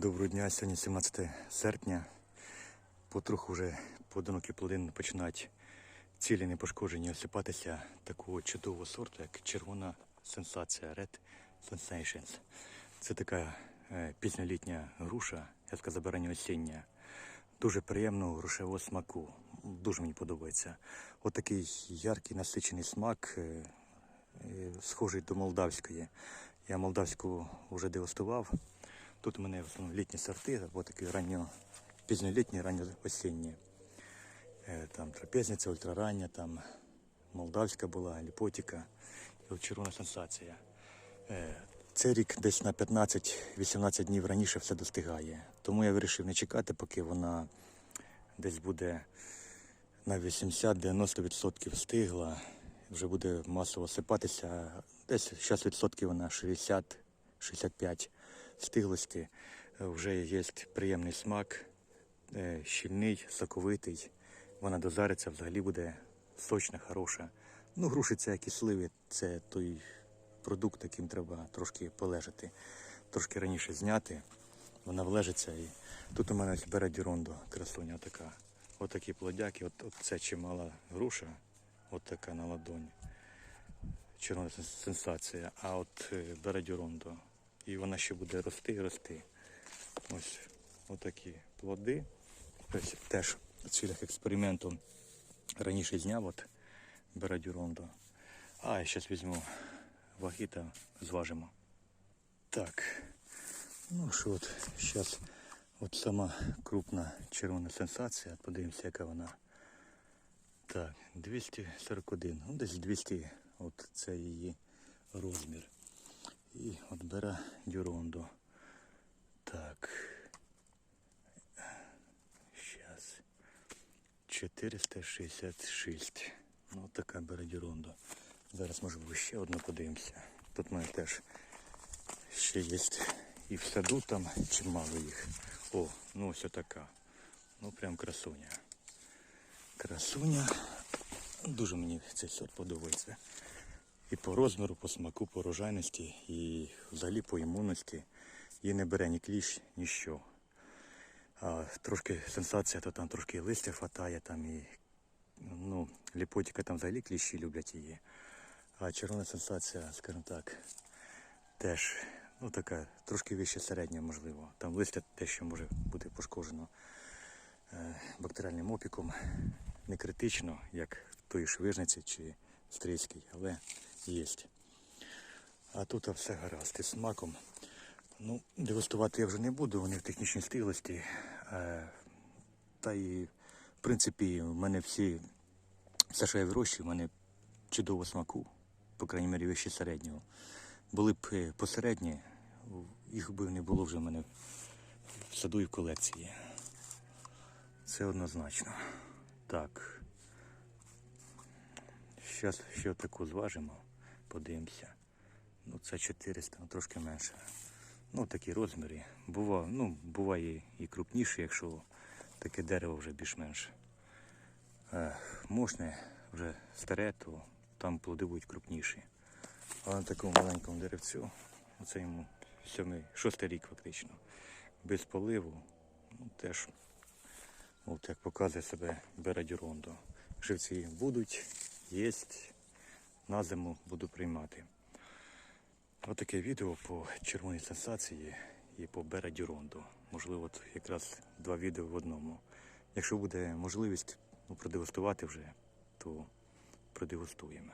Доброго дня, сьогодні 17 серпня. Потроху вже поодинокі плоди починають цілі непошкоджені осипатися такого чудового сорту, як червона сенсація Red Sensations. Це така е, пізньолітня груша, я сказав ранньоосіння. Дуже приємного грушевого смаку. Дуже мені подобається. Отакий яркий насичений смак, е, е, схожий до молдавської. Я молдавську вже дегустував. Тут у мене основному літні сорти, або такі ранньо, пізньолітні, ранньоосінні. Е, Там трапезниця, ультрарання, там молдавська була, ліпотіка і червона сенсація. Е, Цей рік десь на 15-18 днів раніше все достигає. Тому я вирішив не чекати, поки вона десь буде на 80-90% стигла, вже буде масово сипатися. Десь зараз відсотків вона 60-65 стиглості. Е, Вже є приємний смак, е, щільний, соковитий. Вона дозариться, взагалі буде сочна, хороша. Ну, груші це як і сливи, це той продукт, яким треба трошки полежати, трошки раніше зняти. Вона влежиться і тут у мене ось бере дюрондо, красуня така. Отакі плодяки, от, от це чимала груша, от така на ладонь. Червона сенсація, а от е, бере дюрондо. І вона ще буде рости і рости. Ось отакі плоди. Ось теж в цілях експерименту раніше зняв от бере дюрондо. А, я зараз візьму ваги та зважимо. Так. Ну що от, зараз от сама крупна червона сенсація. Подивимося, яка вона. Так, 241. Ну, десь 200. От це її розмір. І от бере дюрондо. Так. Зараз. 466. Ну, така бере дюрондо. Зараз можливо ще одну подивимося. Тут мене теж ще є і в саду там чимало їх. О, ну ось така. Ну прям красуня. Красуня. Дуже мені цей сорт подобається. І по розміру, по смаку, по рожайності, і взагалі по імунності. Її не бере ні кліщ, ні що. А, трошки сенсація, то там трошки листя хватає, там і ну, ліпотіка там взагалі кліщі люблять її. А червона сенсація, скажімо так, теж ну, така трошки вище середня, можливо. Там листя дещо може бути пошкоджено е, бактеріальним опіком. Не критично, як в тої швижниці чи стрийській, але є. А тут все гаразд із смаком. Ну, дегустувати я вже не буду, вони в технічній стиглості. Е, та і, в принципі, в мене всі, все, що я вирощую, в мене чудово смаку, по крайній мірі вище середнього. Були б е, посередні, їх би не було вже в мене в саду і в колекції. Це однозначно. Так. Зараз ще таку зважимо, подивимося. Ну, це 400, ну, трошки менше. Ну, такі розміри. Бува, ну, буває і крупніше, якщо таке дерево вже більш-менш е, мощне, вже старе, то там плоди будуть крупніші. А на такому маленькому деревцю, оце йому сьомий, шостий рік фактично, без поливу, ну, теж, от як показує себе Берадюрондо. Живці будуть, єсть, на зиму буду приймати. Отаке відео по червоній сенсації і по Берадюронду. Можливо, от якраз два відео в одному. Якщо буде можливість ну, продегустувати вже, то продегустуємо.